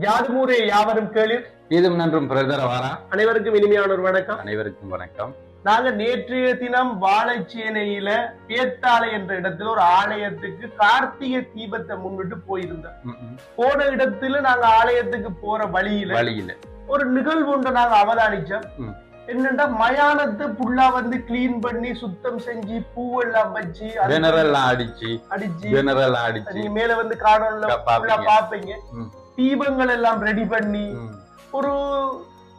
யாதுமூரே யாவரும் கேளிர்? இதும் நன்றும் பிரதர வாரா அனைவருக்கும் இனிமையான ஒரு வணக்கம். அனைவருக்கும் வணக்கம். நாங்க நேற்றைய தினம் வாழைச்சேனையில பேத்தாளை என்ற இடத்துல ஒரு ஆலயத்துக்கு கார்த்திகை தீபத்தை முன்னிட்டு போயிருந்தோம். போன இடத்துல நாங்க ஆலயத்துக்கு போற வழியில வழியில. ஒரு நிகழ்வு ஒன்று நாங்க அவதானிச்சோம். என்னன்னா மயானத்தை புல்லா வந்து கிளீன் பண்ணி சுத்தம் செஞ்சு பூவெல்லாம் வச்சு ஜெனரல்லாம் அடிச்சு அடிச்சு ஜெனரல்லாம் அடிச்சு. மேல வந்து காணொன்ல க- பாப்பீங்க. தீபங்கள் எல்லாம் ரெடி பண்ணி. ஒரு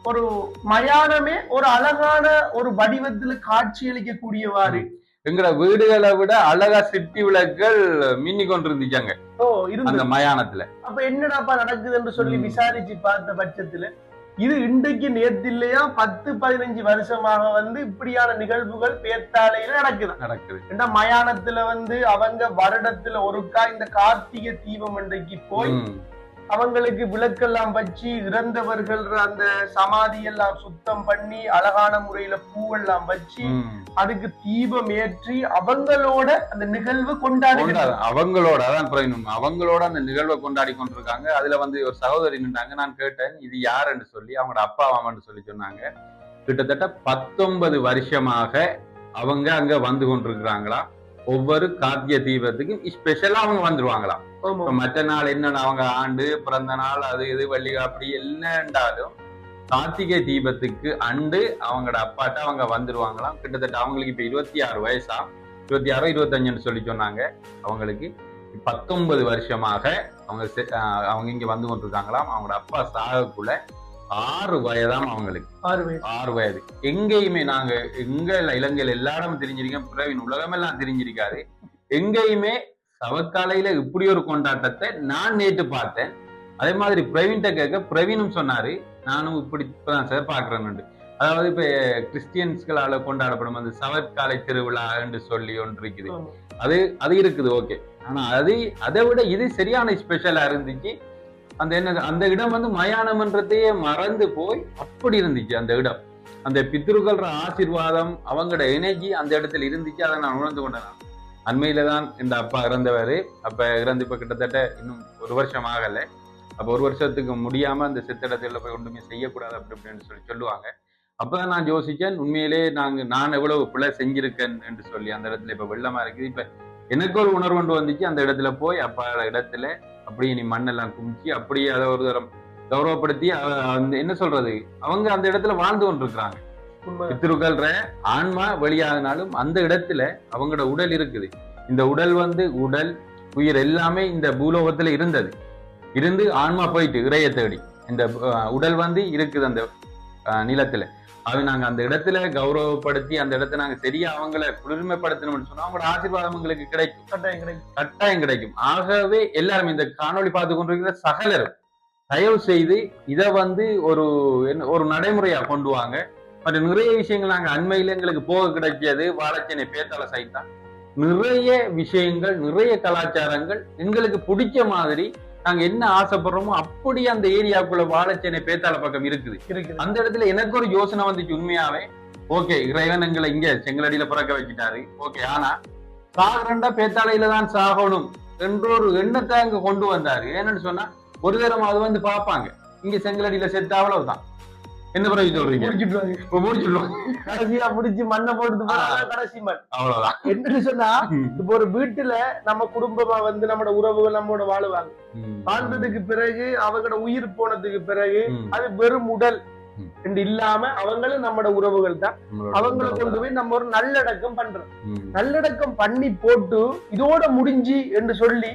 ஒரு மயானமே ஒரு அழகான ஒரு வடிவத்துல காட்சியளிக்க கூடியவாறு எங்கட வீடுகளை விட அழகா சிட்டி விளக்குகள் மின்னி கொண்டு இருந்துச்சாங்க ஓ அந்த மயானத்துல. அப்ப என்னடாப்பா நடக்குதுன்னு சொல்லி ம். விசாரிச்சு பார்த்த பட்சத்துல இது இன்றைக்கு நேத்து இல்லையா பத்து பதினஞ்சு வருஷமாக வந்து இப்படியான நிகழ்வுகள் பேத்தாலையில நடக்குது. நடக்குது. ஏன்னா மயானத்துல வந்து அவங்க வருடத்துல ஒருக்கா இந்த கார்த்திகை தீபம் இன்றைக்கு போய். அவங்களுக்கு விளக்கெல்லாம் வச்சு இறந்தவர்கள் அந்த சமாதி எல்லாம் சுத்தம் பண்ணி அழகான முறையில பூவெல்லாம் வச்சு. அதுக்கு தீபம் ஏற்றி அவங்களோட அந்த நிகழ்வு கொண்டாடு- அவங்களோட அதான் பிரயோஜனம் அவங்களோட அந்த நிகழ்வை கொண்டாடி கொண்டிருக்காங்க. அதுல வந்து ஒரு சகோதரி நின்றாங்க. நான் கேட்டேன் இது யாருன்னு சொல்லி அவங்களோட அப்பா அம்மான்னு சொல்லி சொன்னாங்க. கிட்டத்தட்ட பத்தொன்பது வருஷமாக அவங்க அங்க வந்து கொண்டிருக்கிறாங்களா? ஒவ்வொரு கார்த்திகை தீபத்துக்கும் ஸ்பெஷலா அவங்க வந்துருவாங்களாம். மற்ற நாள் என்னன்னா அவங்க ஆண்டு பிறந்த நாள் அது இது வள்ளி அப்படி என்னண்டாலும் கார்த்திகை தீபத்துக்கு அண்டு அவங்களோட அப்பாட்ட அவங்க வந்துருவாங்களாம். கிட்டத்தட்ட அவங்களுக்கு இப்ப இருபத்தி ஆறு வயசா? இருபத்தி ஆறோ இருபத்தஞ்சுன்னு சொல்லி சொன்னாங்க. அவங்களுக்கு பத்தொன்பது வருஷமாக அவங்க அவங்க இங்க வந்து கொண்டிருக்காங்களாம். அவங்களோட அப்பா சாகக்குள்ள ஆறு வயதாம் அவங்களுக்கு. ஆறு வயசு ஆறு வயது. எங்கேயுமே நாங்க எங்க இலங்கையில எல்லா இடமும் தெரிஞ்சிருக்கேன் பிரவீன் உலகமெல்லாம் தெரிஞ்சிருக்காரு எங்கேயுமே சவக்காலையில இப்படி ஒரு கொண்டாட்டத்தை நான் நேற்று பார்த்தேன். அதே மாதிரி பிரவீன்கிட்ட கேட்க பிரவீனும் சொன்னாரு நானும் இப்படி இப்பதான் சார் பாக்குறேன்னு அதாவது இப்ப கிறிஸ்டியன்ஸ்களால கொண்டாடப்படும் அந்த சவற்காலை திருவிழா என்று சொல்லி ஒன்று இருக்குது. அது அது இருக்குது ஓகே. ஆனா அது அதை விட இது சரியான ஸ்பெஷலா இருந்துச்சு. அந்த என்ன அந்த இடம் வந்து மயானம்ன்றதையே மறந்து போய் அப்படி இருந்துச்சு அந்த இடம். அந்த பித்ருக்கள ஆசீர்வாதம் அவங்களோட எனர்ஜி அந்த இடத்துல இருந்துச்சு அதை நான் உணர்ந்து கொண்டேன் அண்மையில தான் இந்த அப்பா இறந்தவர். அப்ப இறந்து இப்ப கிட்டத்தட்ட இன்னும் ஒரு வருஷம் ஆகல. அப்ப ஒரு வருஷத்துக்கு முடியாம அந்த சித்திடத்துல போய் ஒன்றுமே செய்யக்கூடாது அப்படி அப்படின்னு சொல்லி சொல்லுவாங்க. அப்பதான் நான் யோசிச்சேன் உண்மையிலே நாங்க நான் எவ்வளவு பிள்ளை செஞ்சிருக்கேன் என்று சொல்லி அந்த இடத்துல இப்ப வெள்ளமா இருக்குது. இப்ப எனக்கு ஒரு உணர்வு ஒன்று வந்துச்சு. அந்த இடத்துல போய் அப்பா இடத்துல அப்படியே நீ மண்ணெல்லாம் குமிச்சு அப்படியே அதை ஒரு தரம் கௌரவப்படுத்தி அந்த என்ன சொல்றது? அவங்க அந்த இடத்துல வாழ்ந்து கொண்டிருக்கிறாங்க. உண்மை. பித்ருக்கள்ற ஆன்மா வெளியாகினாலும் அந்த இடத்துல அவங்களோட உடல் இருக்குது. இந்த உடல் வந்து உடல் உயிர் எல்லாமே இந்த பூலோகத்துல இருந்தது. இருந்து ஆன்மா போயிட்டு இறைய தேடி. இந்த உடல் வந்து இருக்குது அந்த நிலத்துல. அது நாங்க அந்த இடத்துல கௌரவப்படுத்தி அந்த இடத்த நாங்க சரியா அவங்கள குளிர்மைப்படுத்தணும்னு சொன்னா அவங்களோட ஆசீர்வாதம் எங்களுக்கு கிடைக்கும். கட்டாயம் கிடைக்கும். கட்டாயம் கிடைக்கும். ஆகவே எல்லாரும் இந்த காணொளி பார்த்து கொண்டிருக்கிற சகலரும் தயவு செய்து இதை வந்து ஒரு என்ன ஒரு நடைமுறையா கொண்டு வாங்க. மற்ற நிறைய விஷயங்கள் நாங்க அண்மையில எங்களுக்கு போக கிடைச்சது வாழைச்சேனை பேத்தாள சைட் தான். நிறைய விஷயங்கள் நிறைய கலாச்சாரங்கள் எங்களுக்கு பிடிச்ச மாதிரி நாங்க என்ன ஆசைப்படுறோமோ அப்படி அந்த ஏரியாக்குள்ள வாழைச்சேனை பேத்தாள பக்கம் இருக்குது. இருக்குது. அந்த இடத்துல எனக்கு ஒரு யோசனை வந்துச்சு உண்மையாவே. ஓகே இறைவன் எங்களை இங்க செங்கலடியில பிறக்க வச்சுட்டாரு. ஓகே ஆனா சாகரண்டா பேத்தாளையில தான் சாகணும் என்ற ஒரு எண்ணத்தை அங்க கொண்டு வந்தாரு. ஏன்னு சொன்னா ஒரு தரம் அது வந்து பார்ப்பாங்க. இங்க செங்கலடியில செத்து அவ்வளவுதான். என்ன பிறகு சொல்றீங்க? முடிச்சு மண்ணை போட்டு கடைசி மண். அவ்வளவுதான். என்னன்னு சொன்னா இப்ப ஒரு வீட்டுல நம்ம குடும்பமா வந்து நம்மளோட உறவுகள் நம்மோட வாழுவாங்க. வாழ்ந்ததுக்கு பிறகு அவங்களோட உயிர் போனதுக்கு பிறகு. அது வெறும் உடல். இல்லாம அவங்களும் நம்மளோட உறவுகள் தான் அவங்கள கொண்டு போய் நம்ம ஒரு நல்லடக்கம் பண்றோம். நல்லடக்கம் பண்ணி போட்டு இதோட முடிஞ்சு என்று சொல்லி.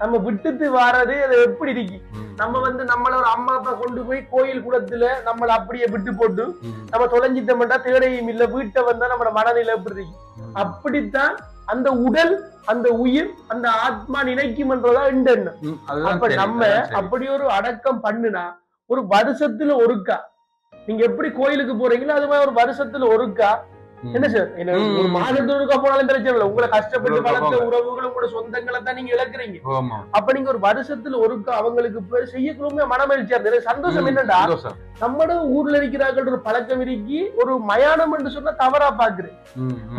நம்ம விட்டுட்டு வாரது அது எப்படி இருக்கு. நம்ம வந்து நம்மள ஒரு அம்மா அப்பா கொண்டு போய் கோயில் குளத்துல நம்மள அப்படியே விட்டு போட்டு. நம்ம தொலைஞ்சிட்டோம்டா தேடையும் இல்ல வீட்டை வந்தா நம்மளோட மனநிலை எப்படி இருக்கு. அப்படித்தான் அந்த உடல் அந்த உயிர் அந்த ஆத்மா நினைக்கும்ன்றதா இந்த எண்ணம் அப்ப நம்ம. அப்படி ஒரு அடக்கம் பண்ணுனா ஒரு வருஷத்துல ஒருக்கா நீங்க எப்படி கோயிலுக்கு போறீங்களோ அது மாதிரி ஒரு வருஷத்துல ஒருக்கா. என்ன சார். ஒரு மாதத்துல ஒருக்கா போனாலும் பிரச்சனை இல்லை உங்களை கஷ்டப்பட்டு வளர்த்த. உறவுகள் உங்களோட சொந்தங்களை தான் நீங்க இழக்கிறீங்க. அப்ப நீங்க ஒரு வருஷத்துல ஒருக்கா அவங்களுக்கு போய் செய்யக்கூடாது மனமகிழ்ச்சியா இருந்தது சந்தோஷம். என்னடா. நம்மட ஊர்ல இருக்கிறார்கள் ஒரு பழக்கம் இருக்கி ஒரு மயானம் என்று சொன்னா தவறா பாக்குறேன்.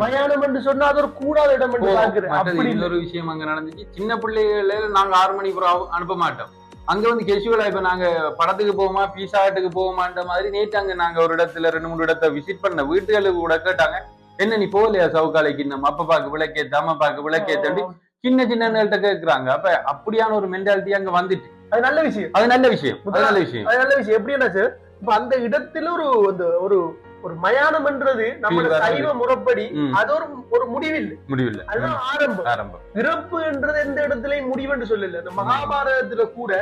மயானம் என்று சொன்னா அது ஒரு கூடாத இடம் என்று பாக்குறேன் அப்படி விஷயம் அங்க நடந்துச்சு சின்ன பிள்ளைகள நாங்க ஆறு மணிக்கு அனுப்ப மாட்டோம் அங்க வந்து கெசுவலா இப்ப நாங்க படத்துக்கு போவோமா பீஸா ஹட்டுக்கு போவோமான்ற மாதிரி நேற்று அங்க நாங்க ஒரு இடத்துல ரெண்டு மூணு இடத்த விசிட் பண்ண வீட்டுகளுக்கு கூட கேட்டாங்க. என்ன நீ போகலையா சவுக்காலைக்கு நம்ம அப்பப்பாக்கு விளக்கேத்து அம்மாப்பாக்கு விளக்கேத்து சின்ன சின்னங்கள்ட்ட கேக்குறாங்க. அப்ப அப்படியான ஒரு மென்டாலிட்டி அங்க வந்துட்டு. அது நல்ல விஷயம். அது நல்ல விஷயம். அது நல்ல விஷயம். அது நல்ல விஷயம். எப்படின்னா சார்? இப்ப அந்த இடத்துல ஒரு ஒரு ஒரு மயானம்ன்றது நம்ம Feel வராது. சைவ முறைப்படி. அது ஒரு ஒரு முடிவில்லை முடிவில்லை அதுதான் ஆரம்பம் ஆரம்பம் பிறப்பு என்றது எந்த இடத்துலயும் முடிவுன்னு சொல்லல இந்த மகாபாரதத்துல கூட.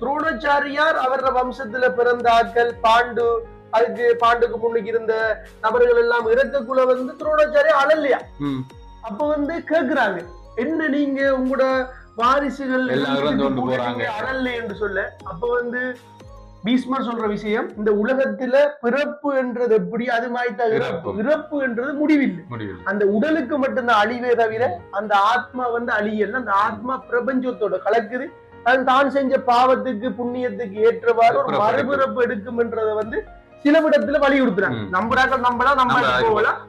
துரோணாச்சாரியார் அவர வம்சத்துல பிறந்த ஆட்கள் பாண்டு அதுக்கு பாண்டுக்கு முன்னுக்கு இருந்த நபர்கள் எல்லாம் இறக்கக்குள்ள வந்து துரோணாச்சாரியா அழலையா ம். அப்ப வந்து கேக்குறாங்க என்ன நீங்க உங்களோட வாரிசுகள் எல்லாம். அழல்ல என்று சொல்ல அப்ப வந்து பீஷ்மர் சொல்ற விஷயம் இந்த உலகத்துல பிறப்பு என்றது எப்படி? அது மாதிரி இறப்பு. இறப்பு என்றது முடிவில்லை. அந்த உடலுக்கு மட்டும்தான் அழிவே தவிர அந்த ஆத்மா வந்து அழியல அந்த ஆத்மா பிரபஞ்சத்தோட கலக்குது. அது தான் செஞ்ச பாவத்துக்கு புண்ணியத்துக்கு ஏற்றவாறு ஒரு பிறப்பு எடுக்கும். மறுபிறப்பு எடுக்கும்ன்றத வந்து சில விடத்துல வலியுறுத்துறாங்க ம். நம்புறாக்கள் நம்பலாம் நம்ம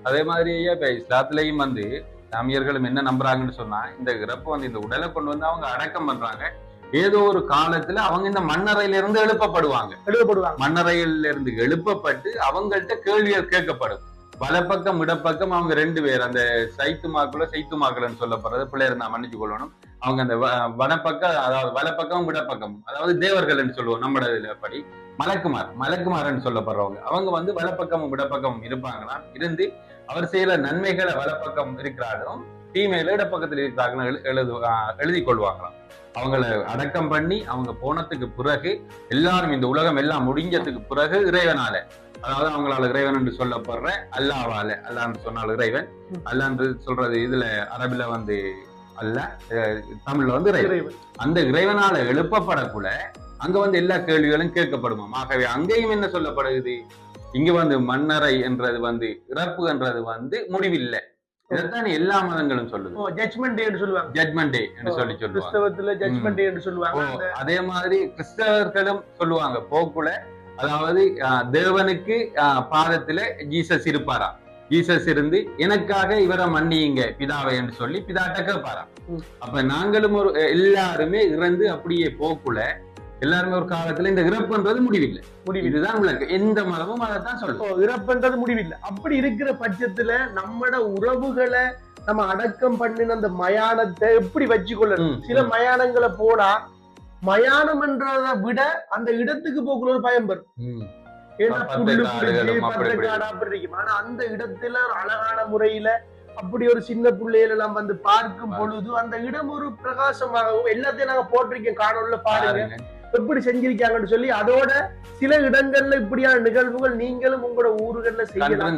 அதே மாதிரியே இப்ப இஸ்லாத்துலயும் வந்து சாமியர்களும் என்ன நம்புறாங்கன்னு சொன்னா இந்த இறப்பு வந்து இந்த உடலை கொண்டு வந்து அவங்க அடக்கம் பண்றாங்க. ஏதோ ஒரு காலத்துல அவங்க இந்த மண்ணறையில இருந்து எழுப்பப்படுவாங்க. எழுதப்படுவாங்க மண்ணறையில இருந்து எழுப்பப்பட்டு அவங்கள்ட்ட கேள்விகள் கேட்கப்படும். வலப்பக்கம் இடப்பக்கம் அவங்க ரெண்டு பேர் அந்த சைத்துமாக்குள்ள சைத்துமாக்கள்னு சொல்லப்படுறது பிள்ளையர் நான் மன்னிச்சு கொள்ளணும். அவங்க அந்த வனப்பக்கம் அதாவது வலப்பக்கம் விடப்பக்கம் அதாவது தேவர்கள் என்று சொல்லுவோம் நம்ம இதுல படி மலக்குமார் மலக்குமார்னு சொல்லப்படுறவங்க. அவங்க வந்து வலப்பக்கமும் இடப்பக்கமும் இருப்பாங்களாம். இருந்து அவர் செய்யற நன்மைகளை வலப்பக்கம் இருக்கிறார்களும் தீமையில இடப்பக்கத்தில் எழு- எழுது எழுதி கொள்வாங்களாம். அவங்கள அடக்கம் பண்ணி அவங்க போனதுக்கு பிறகு எல்லாரும் இந்த உலகம் எல்லாம் முடிஞ்சதுக்கு பிறகு இறைவனால. அதாவது அவங்களால இறைவன் என்று சொல்லப்படுற அல்லாவால. அல்லான்னு சொன்னால் இறைவன். அல்லான்னு சொல்றது இதுல அரபில வந்து அல்ல தமிழ்ல வந்து இறைவன். அந்த இறைவனால எழுப்பப்படக்குள்ள அங்க வந்து எல்லா கேள்விகளும் கேட்கப்படுமாம். ஆகவே அங்கேயும் என்ன சொல்லப்படுது இங்க வந்து மன்னரை என்றது வந்து இறப்பு என்றது வந்து முடிவில்லை. இதைத்தான் எல்லா மதங்களும் சொல்லுது. ஜட்மெண்ட் டே சொல்லுவாங்க. ஜட்மெண்ட் டே என்று சொல்லி சொல்லுவாங்க. கிறிஸ்தவத்துல ஜட்மெண்ட் டே சொல்லுவாங்க. அதே மாதிரி கிறிஸ்தவர்களும் சொல்லுவாங்க போக்குல. அதாவது தேவனுக்கு பாதத்துல ஜீசஸ் இருப்பாரா? ஜீசஸ் இருந்து எனக்காக இவரை மன்னியுங்க பிதாவை என்று சொல்லி பிதாட்ட கேட்பாராம். அப்ப நாங்களும் ஒரு எல்லாருமே இறந்து அப்படியே போக்குல எல்லாருமே ஒரு காலத்துல இந்த இறப்புன்றது முடிவில்லை. முடிவு இதுதான் விளக்கு எந்த மதமும் சொல்லுது இப்போ இறப்புன்றது முடிவில்லை. அப்படி இருக்கிற பட்சத்துல நம்மட உறவுகளை நம்ம அடக்கம் பண்ணின அந்த மயானத்தை எப்படி வச்சுக்கொள்ளணும்? சில மயானங்களை போனா மயானம்ன்றதை விட அந்த இடத்துக்கு போக்குள்ள ஒரு பயம் வரும். ஏன்னா ஆனா அந்த இடத்துல ஒரு அழகான முறையில அப்படி ஒரு சின்ன பிள்ளைகள் எல்லாம் வந்து பார்க்கும் பொழுது அந்த இடம் ஒரு பிரகாசமாகவும் எல்லாத்தையும் நாங்க போட்டிருக்கோம். பாருங்க. பாருங்க. எப்படி செஞ்சிருக்காங்கன்னு சொல்லி அதோட சில இடங்கள்ல இப்படியான நிகழ்வுகள் நீங்களும் உங்களோட ஊர்கள்ல செய்யலாம்.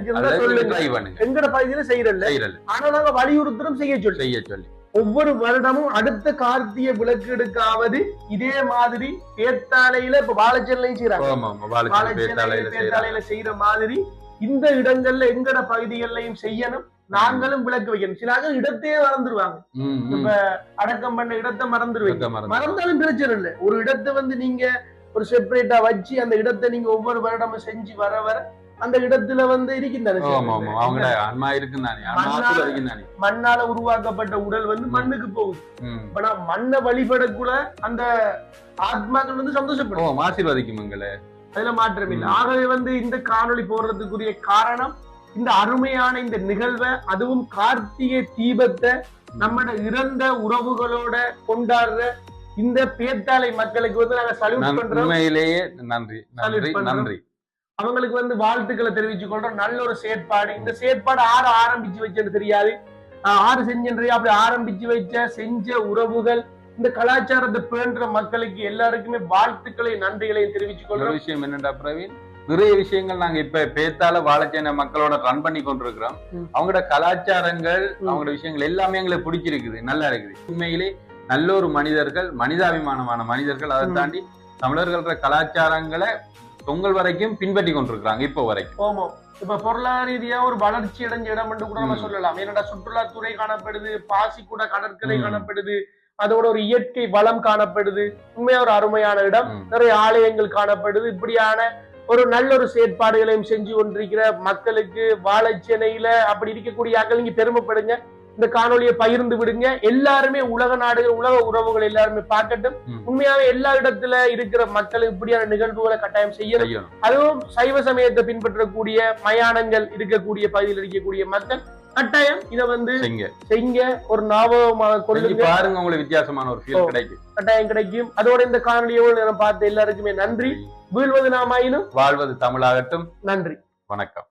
சொல்லுங்க. சொல்லுங்க. எங்கட பகுதியில செய்யறது ஆனா நாங்க வலியுறுத்தலும் செய்ய சொல்லி. செய்ய சொல்லி. ஒவ்வொரு வருடமும் அடுத்த கார்த்திகை விளக்கு எடுக்காவது இதே மாதிரி பேத்தாலையில இப்ப வாழைச்சல்லையும் செய்யறாங்க செய்யறாங்க பேத்தாலையில செய்யற மாதிரி இந்த இடங்கள்ல எங்கட பகுதிகள்லயும் செய்யணும். நாங்களும் விளக்கு வைக்கணும். சில ஆட்கள் இடத்தையே மறந்துடுவாங்க. இப்ப அடக்கம் பண்ண இடத்தை மறந்துடுவீங்க. மறந்தாலும் பிரச்சனை இல்லை. ஒரு இடத்தை வந்து நீங்க ஒரு செப்பரேட்டா வச்சு அந்த இடத்தை நீங்க ஒவ்வொரு வருடமும் செஞ்சு வர வர அந்த இடத்துல வந்து இருக்கின்றானே மண்ணால- உருவாக்கப்பட்ட உடல் வந்து மண்ணுக்கு போகுது. மண்ணை வழிபடக்கூட அந்த ஆத்மாக்கள் வந்து சந்தோஷப்படும். ஆசீர்வதிக்கும் எங்களை. அதுல மாற்றம் இல்லை. ஆகவே வந்து இந்த காணொளி போடுறதுக்குரிய காரணம் இந்த அருமையான இந்த நிகழ்வை அதுவும் கார்த்திகை தீபத்தை நம்மட இறந்த உறவுகளோட கொண்டாடுற இந்த பேத்தாளை மக்களுக்கு வந்து நாங்க சல்யூட் பண்றோம். உண்மையிலேயே நன்றி நன்றி அவங்களுக்கு வந்து வாழ்த்துக்களை தெரிவிச்சு கொள்றோம். நல்ல ஒரு செயற்பாடு. இந்த செயற்பாடு ஆறு ஆரம்பிச்சு வச்சேன்னு தெரியாது. ஆறு செஞ்சன்றே அப்படி ஆரம்பிச்சு வச்ச செஞ்ச உறவுகள் இந்த கலாச்சாரத்தை பேணுற மக்களுக்கு எல்லாருக்குமே வாழ்த்துக்களை நன்றிகளையும் தெரிவிச்சு ஒரு கொள்றோம். விஷயம் என்னடா பிரவீன்? நிறைய விஷயங்கள் நாங்க இப்ப பேத்தால வாழைச்சேனை மக்களோட ரன் பண்ணி கொண்டிருக்கிறோம். அவங்களோட கலாச்சாரங்கள். அவங்களோட விஷயங்கள் எல்லாமே எங்களுக்கு பிடிச்சிருக்குது நல்லா இருக்குது உண்மையிலே நல்ல ஒரு மனிதர்கள் மனிதாபிமானமான மனிதர்கள் அதை. தாண்டி தமிழர்கள கலாச்சாரங்களை பொங்கல் வரைக்கும் பின்பற்றி கொண்டிருக்கிறாங்க இப்போ வரைக்கும் ஓமோ இப்ப பொருளாதார ரீதியா ஒரு வளர்ச்சி அடைஞ்ச இடம் என்று கூட நம்ம. சொல்லலாம் ஏன்னா சுற்றுலாத்துறை காணப்படுது பாசி கூட கடற்கரை. காணப்படுது அதோட ஒரு இயற்கை வளம் காணப்படுது உண்மையா ஒரு அருமையான இடம். நிறைய ஆலயங்கள் காணப்படுது இப்படியான ஒரு நல்ல ஒரு செயற்பாடுகளையும் செஞ்சு கொண்டிருக்கிற மக்களுக்கு வாழைச்சேனையில அப்படி இருக்கக்கூடிய ஆக்கள் நீங்க பெருமைப்படுங்க. இந்த காணொளியை பகிர்ந்து விடுங்க. எல்லாருமே உலக நாடுகள் உலக உறவுகள் எல்லாருமே பார்க்கட்டும். உண்மையாவே எல்லா இடத்துல இருக்கிற மக்கள் இப்படியான நிகழ்வுகளை கட்டாயம் செய்யணும். அதுவும் சைவ சமயத்தை பின்பற்றக்கூடிய மயானங்கள் இருக்கக்கூடிய பகுதியில் இருக்கக்கூடிய மக்கள் கட்டாயம் இதை வந்து செய்ங்க ஒரு ஞாபகமாக கொள்ளுங்க. பாருங்க உங்களுக்கு வித்தியாசமான ஒரு. ஃபீல் கிடைக்கும். கட்டாயம் கிடைக்கும். அதோட இந்த காணொலியோடு நான் பார்த்த எல்லாருக்குமே நன்றி. வீழ்வது நாமாயினும் வாழ்வது தமிழாகட்டும். நன்றி. வணக்கம்.